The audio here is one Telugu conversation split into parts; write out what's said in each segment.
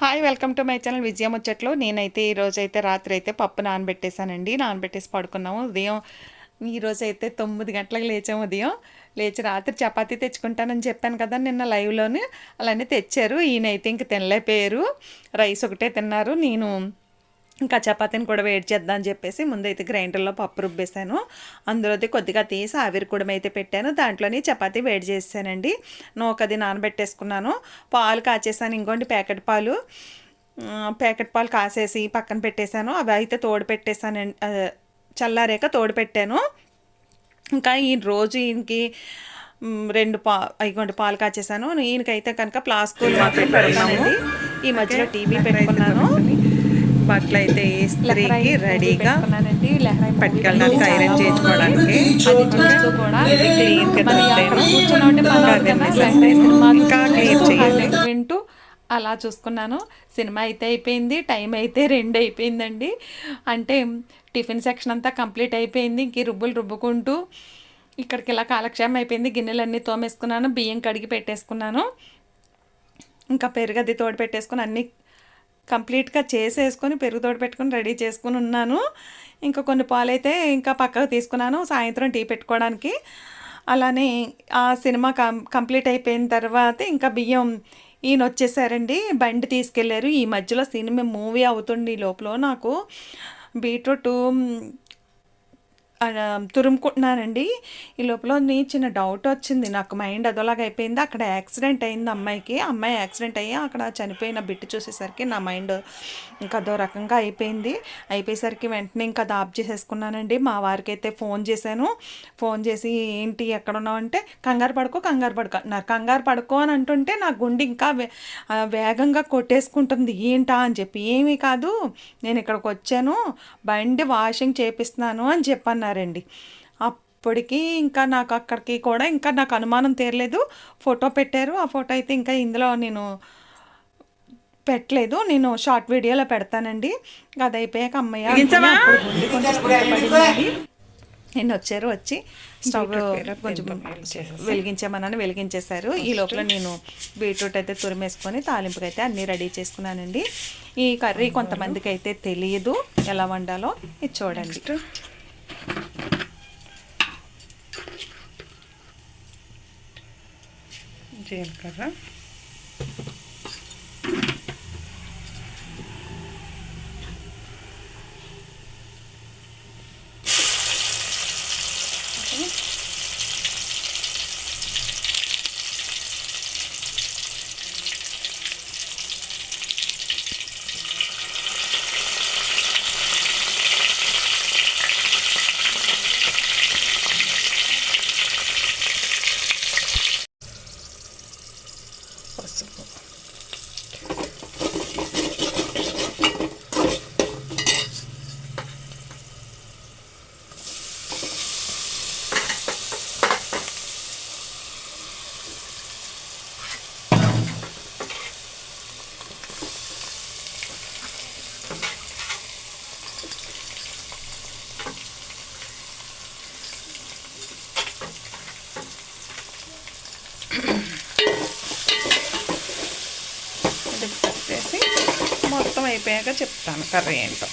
Hi welcome to my channel Vijaya Muchatlu నేనైతే ఈరోజు అయితే రాత్రి అయితే పప్పు నానబెట్టేశానండి. నానబెట్టేసి పడుకున్నాము. ఉదయం ఈరోజు అయితే తొమ్మిది గంటలకు లేచాము ఉదయం. లేచి రాత్రి చపాతీ తెచ్చుకుంటానని చెప్పాను కదా నిన్న లైవ్లోనే. అలానే తెచ్చారు. ఈయనైతే ఇంక తినలేపోయారు రైస్ ఒకటే తిన్నారు. నేను ఇంకా చపాతీని కూడా వేడి చేద్దాం అని చెప్పేసి ముందైతే గ్రైండర్లో పప్పు రుబ్బేశాను. అందులోది కొద్దిగా తీసి ఆవిరి కూడా అయితే పెట్టాను. దాంట్లోని చపాతీ వేడి చేసానండి నూకది నానబెట్టేసుకున్నాను. పాలు కాచేసాను. ఇంకోండి ప్యాకెట్ పాలు. ప్యాకెట్ పాలు కాసేసి పక్కన పెట్టేశాను. అవి అయితే తోడు పెట్టేశానండి అదే, చల్లారాక తోడు పెట్టాను. ఇంకా ఈ రోజు ఈయనకి రెండు పా ఇగోండి పాలు కాచేసాను. ఈయనకైతే కనుక ప్లాస్కూల్ మాత్రం పెడతానండి. ఈ మధ్యలో టీవీ పెట్టుకున్నాను. బట్టలు అయితే ఇస్త్రీకి రెడీగా పట్టుకెళ్ళడానికి ఐరన్ చేయించుకోవడానికి ఇంకా క్లీన్ చేయాలి. వింటూ అలా చూసుకున్నాను. సినిమా అయితే అయిపోయింది టైం అయితే రెండు అయిపోయిందండి. అంటే టిఫిన్ సెక్షన్ అంతా కంప్లీట్ అయిపోయింది ఇంక రుబ్బులు రుబ్బుకుంటూ ఇక్కడికి ఇలా కాలక్షేమం అయిపోయింది. గిన్నెలన్నీ తోమేసుకున్నాను బియ్యం కడిగి పెట్టేసుకున్నాను. ఇంకా పెరుగు అది తోడు పెట్టేసుకుని అన్నీ కంప్లీట్గా చేసేసుకొని పెరుగు పెట్టుకుని పెట్టుకొని రెడీ చేసుకుని ఉన్నాను. ఇంకా కొన్ని పాలు అయితే ఇంకా పక్కకు తీసుకున్నాను సాయంత్రం టీ పెట్టుకోవడానికి. అలానే ఆ సినిమా కం కంప్లీట్ అయిపోయిన తర్వాత ఇంకా బియ్యం ఈయన వచ్చేసారండి బండి తీసుకెళ్ళారు ఈ మధ్యలో సినిమా మూవీ అవుతుంది ఈ లోపల నాకు. బీట్రూట్ తురుముకుంటున్నానండి ఈ లోపల నీ చిన్న డౌట్ వచ్చింది. నాకు మైండ్ అదోలాగా అయిపోయింది. అక్కడ యాక్సిడెంట్ అయింది అమ్మాయికి. అమ్మాయి యాక్సిడెంట్ అయ్యి అక్కడ చనిపోయిన బిట్టు చూసేసరికి నా మైండ్ ఇంకా అదో రకంగా అయిపోయింది. అయిపోయేసరికి వెంటనే ఇంకా అది ఆఫ్ చేసేసుకున్నానండి. మా వారికి అయితే ఫోన్ చేశాను. ఫోన్ చేసి ఏంటి ఎక్కడ ఉన్నావు అంటే కంగారు పడుకో కంగారు పడుకో. నా కంగారు పడుకో అని అంటుంటే నా గుండె ఇంకా వే- వేగంగా కొట్టేసుకుంటుంది. ఏంటా? అని చెప్పి. ఏమీ కాదు. నేను ఇక్కడికి వచ్చాను. బండి వాషింగ్ చేపిస్తున్నాను అని చెప్పన్నారండి అప్పటికి ఇంకా నాకు అక్కడికి కూడా ఇంకా నాకు అనుమానం తీరలేదు. ఫోటో పెట్టారు. ఆ ఫోటో అయితే ఇంకా ఇందులో నేను పెట్టలేదు. నేను షార్ట్ వీడియోలో పెడతానండి. అది అయిపోయాక అమ్మయ్య. నేను వచ్చారు వచ్చి స్టవ్ కొంచెం వెలిగించామని వెలిగించేశారు. ఈ లోపల నేను బీట్రూట్ అయితే తురిమేసుకొని తాలింపుకి అయితే అన్నీ రెడీ చేసుకున్నానండి. ఈ కర్రీ కొంతమందికి అయితే తెలియదు ఎలా వండాలో ఇది చూడండి. జీలకర్ర పసుపు ఇది పెట్టేసి మొత్తం అయిపోయాక చెప్తాను కర్రీ ఏంటో.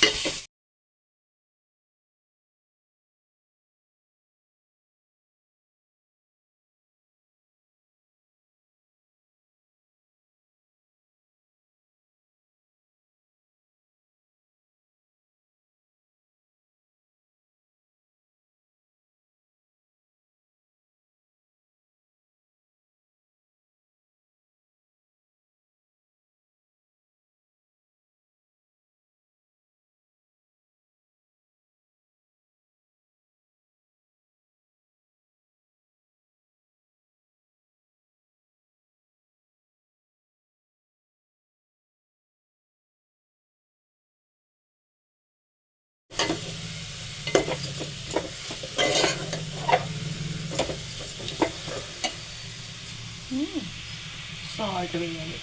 సాల్ట్ వేయాలి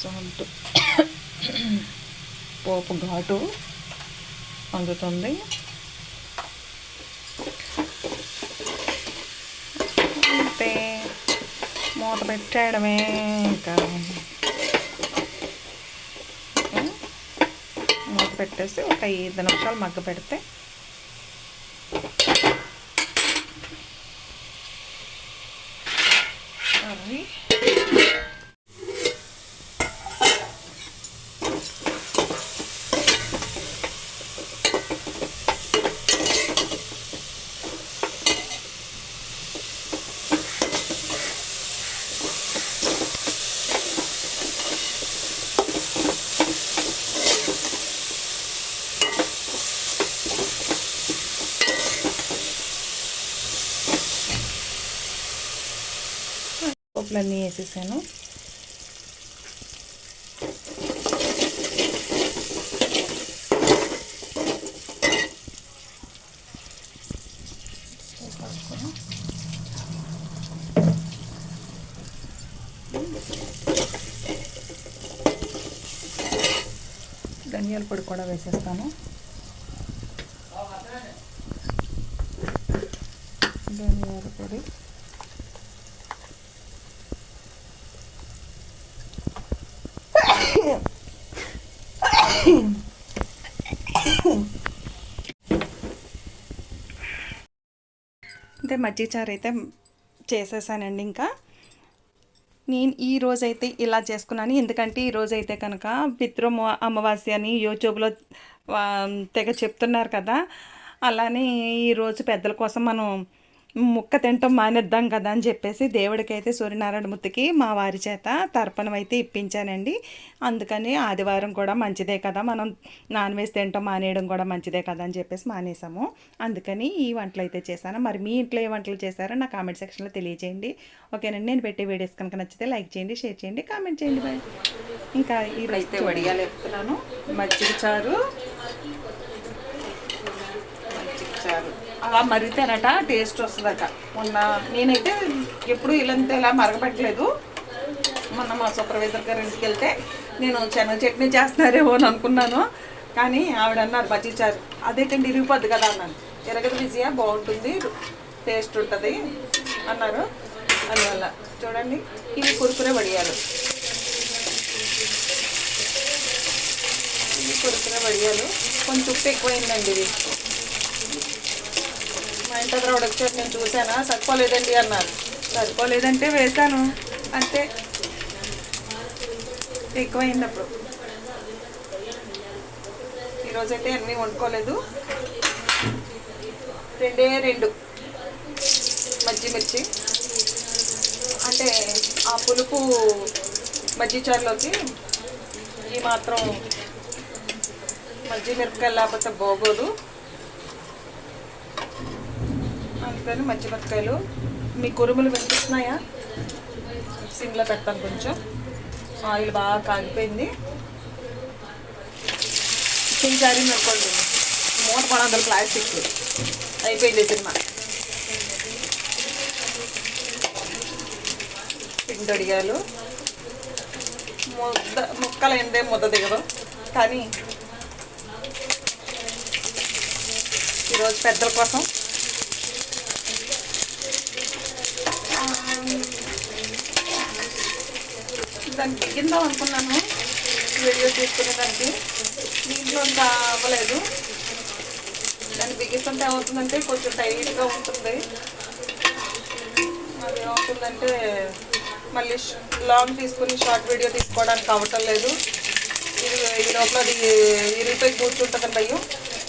సాల్ట్ పోపు ఘాటు అందుతుంది మూత పెట్టేయడమే ఇంకా ఓకే. మూత పెట్టేసి ఒక ఐదు నిమిషాలు మగ్గ పెడితే కర్రీ పోపులన్నీ వేసేసాను. ధనియాల పొడి కూడా వేసేస్తాను. ధనియాల పొడి. అంటే మజ్జిగచారు అయితే చేసేసానండి ఇంకా. నేను ఈ రోజైతే ఇలా చేసుకున్నాను. ఎందుకంటే ఈ రోజైతే కనుక పితృమ అమావాస్య అని యూట్యూబ్లో తెగ చెప్తున్నారు కదా. అలానే ఈరోజు పెద్దల కోసం మనం ముక్క తింటాం మానేద్దాం కదా అని చెప్పేసి దేవుడికైతే సూర్యనారాయణ మూర్తికి మా వారి చేత తర్పణం అయితే ఇప్పించానండి. అందుకని ఆదివారం కూడా మంచిదే కదా మనం నాన్ వెజ్ తింటాం మానేయడం కూడా మంచిదే కదా అని చెప్పేసి మానేసాము. అందుకని ఈ వంటలు అయితే చేశాను. మరి మీ ఇంట్లో ఏ వంటలు చేశారో నా కామెంట్ సెక్షన్లో తెలియజేయండి ఓకేనండి నేను పెట్టే వీడియోస్ కనుక నచ్చితే లైక్ చేయండి షేర్ చేయండి కామెంట్ చేయండి. బాయ్. ఇంకా ఇప్పుడైతే వడియాలు చెప్తున్నాను మజ్జిగ చారు మజ్జిగ చారు అలా మరిగితేనట టేస్ట్ వస్తుందట. మొన్న నేనైతే ఎప్పుడు ఇలాంటి ఇలా మరగపెట్టలేదు మొన్న మా సూపర్వైజర్ గారి ఇంటికి వెళ్తే నేను శనగ చట్నీ చేస్తున్నారేమో అని అనుకున్నాను. కానీ ఆవిడ అన్నారు మజ్జిగ చారు. అదేంటండి ఇరిగిపోద్ది కదా అన్నాను. ఎరగదు బిజీయా బాగుంటుంది టేస్ట్ ఉంటుంది అన్నారు. అందువల్ల చూడండి ఇవి కురుకురే వడియాలు. ఇవి కురుకురే వడియాలు. కొంచెం ఉప్పు ఎక్కువైందండి ఇది. మా ఇంటి నేను చూసానా సరిపోలేదండి అన్నారు. సరిపోలేదంటే వేశాను. అంతే. ఎక్కువైంది అప్పుడు ఈరోజైతే అన్నీ వండుకోలేదు. రెండే రెండు. మజ్జి మిర్చి. అంటే ఆ పులుపు మజ్జి చారులోకి ఈ మాత్రం మజ్జి మిరపకాయలు లేకపోతే బాగోదు మంచి బత్తకాయలు మీ కురుములు వినిపిస్తున్నాయా? సిమ్లో పెడతాను కొంచెం. ఆయిల్ బాగా కాగిపోయింది. చించారి అనుకోండి. మూత పడొందల ప్లాస్టిక్ అయిపోయింది సినిమా. పిండొడిగాలు ముద్ద ముక్కలైందే ముద్ద దిగదు. కానీ ఈరోజు పెద్దల కోసం దాన్ని దిగిందాం అనుకున్నాను. వీడియో తీసుకునేదానికి. దీంట్లో అవ్వలేదు. దాన్ని బిగిస్తుంటే ఏమవుతుందంటే కొంచెం టైట్గా ఉంటుంది. అది ఏమవుతుందంటే మళ్ళీ లాంగ్ తీసుకుని షార్ట్ వీడియో తీసుకోవడానికి అవ్వటం లేదు. ఇది ఈ లోపల అది ఇరిగిపోయి కూర్చుంటుందని అయ్యో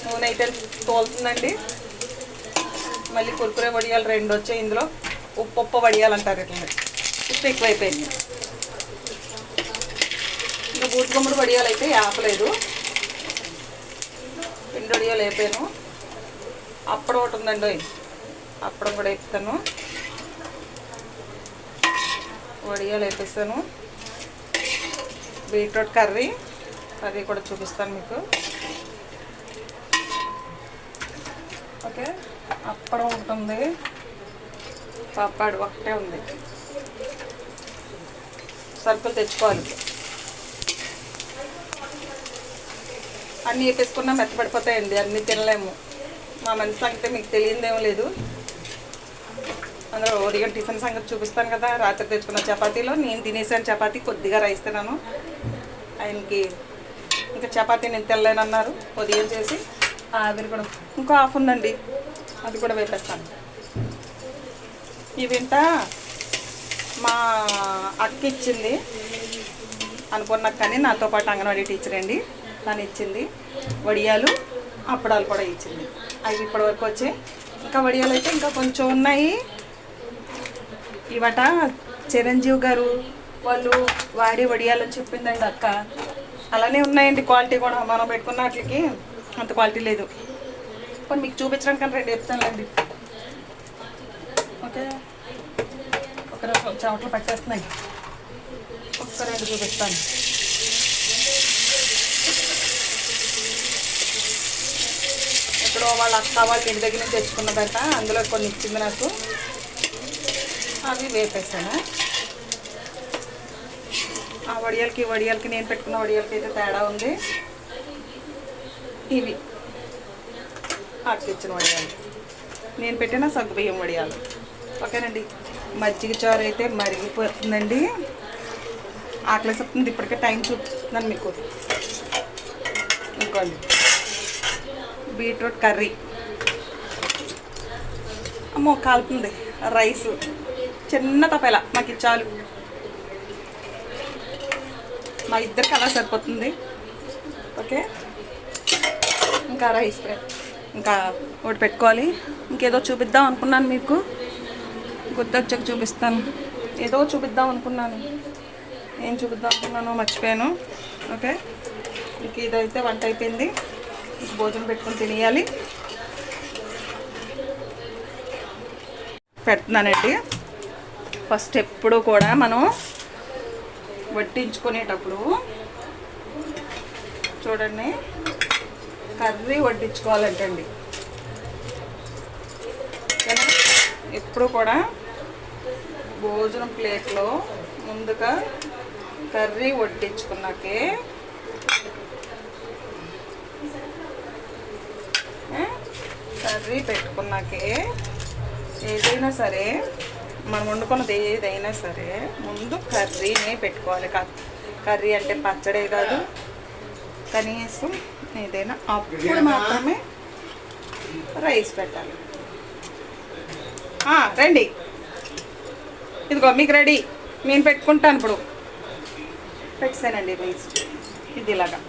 నూనె అయితే తోలుతుందండి. మళ్ళీ కుర్కురే వడియాలు రెండు వచ్చాయి ఇందులో. ఉప్పు ఉప్పు వడియాలు అంటారు ఇట్లా ఉప్పు ఎక్కువైపోయింది. ఇంకా బూట్ గుమ్మడి వడియాలు అయితే ఆపలేదు. పిండి వడియాలు అయిపోయాను అప్పడం ఒకటి ఉందండి. అప్పడం కూడా వేపుతాను వడియాలు వేపిస్తాను. బీట్రూట్ కర్రీ కర్రీ కూడా చూపిస్తాను మీకు. ఓకే అప్పడం ఉంటుంది పాపాడు ఒకటే ఉంది. సరుకులు తెచ్చుకోవాలి. అన్నీ వేపేసుకున్నా మెత్తపడిపోతాయండి అన్నీ తినలేము. మా మంచి సంగతి మీకు తెలియదేమో లేదు. అందులో ఉదయం టిఫిన్ సంగతి చూపిస్తాను కదా రాత్రి తెచ్చుకున్న చపాతీలో నేను తినేసాను చపాతీ కొద్దిగా రైస్ తిన్నాను. ఆయనకి ఇంకా చపాతీ నేను తెల్లేనన్నారు ఉదయం చేసి ఆవిరి కూడా ఇంకో హాఫ్ ఉందండి అది కూడా వేపేస్తాను. ఇవింట మా అక్క ఇచ్చింది అనుకున్నా కానీ నాతో పాటు అంగన్వాడీ టీచర్ అండి. తను ఇచ్చింది. వడియాలు అప్పడాలు కూడా ఇచ్చింది. అవి ఇప్పటివరకు వచ్చాయి. ఇంకా వడియాలు అయితే ఇంకా కొంచెం ఉన్నాయి. ఇవట చిరంజీవి గారు వాళ్ళు వాడి వడియాలని చెప్పిందండి అక్క. అలానే ఉన్నాయండి క్వాలిటీ కూడా మనం పెట్టుకున్న వాటికి. అంత క్వాలిటీ లేదు. కొన్ని మీకు చూపించడానికి రెండు చెప్తానులేండి. ఓకే? ఒక రెండు పట్టేస్తున్నాయి. ఒక్క రెండు చూపిస్తాను. సో వాళ్ళ అక్క వాళ్ళ ఇంటి దగ్గర నుంచి తెచ్చుకున్న బట్ట అందులో కొన్ని ఇచ్చింది నాకు. అవి వేపేసాను. ఆ వడియాలకి వడియాలకి నేను పెట్టుకున్న వడియాలకి అయితే తేడా ఉంది. ఇవి. అక్కిచ్చిన వడియాలు. నేను పెట్టిన సగ్గుబియ్యం వడియాలు. ఓకేనండి. మజ్జిగ చారు అయితే మరిగిపోతుందండి. ఆకలి చెప్తుంది ఇప్పటికే టైం చూపిస్తున్నాను మీకు. ఇంకోండి. Beetroot curry. అమ్మో కాలుతుంది. రైస్. చిన్న తపేల. మాకు చాలు మా ఇద్దరికి అలా సరిపోతుంది. ఓకే? ఇంకా రైస్ ఇంకా ఒకటి పెట్టుకోవాలి. ఇంకేదో చూపిద్దాం అనుకున్నాను మీకు. గుర్తొచ్చాక చూపిస్తాను. ఏదో చూపిద్దాం అనుకున్నాను. ఏం చూపిద్దాం అనుకున్నానో మర్చిపోయాను. ఓకే? ఇంక ఇదైతే వంట అయిపోయింది. భోజనం పెట్టుకొని తినేయాలి. పెడుతున్నానండి. ఫస్ట్ ఎప్పుడు కూడా మనం వడ్డించుకునేటప్పుడు చూడండి కర్రీ వడ్డించుకోవాలంటండి. ఎప్పుడు కూడా భోజనం ప్లేట్లో ముందుగా కర్రీ వడ్డించుకున్నాకే కర్రీ పెట్టుకున్నాకే ఏదైనా సరే మనం వండుకున్నది ఏదైనా సరే ముందు కర్రీనే పెట్టుకోవాలి. క- కర్రీ అంటే పచ్చడే కాదు కనీసం ఏదైనా అప్పుడు మాత్రమే రైస్ పెట్టాలి. రండి. ఇదిగో మీకు రెడీ. నేను పెట్టుకుంటాను ఇప్పుడు. పెట్టానండి రైస్. ఇది ఇలాగా.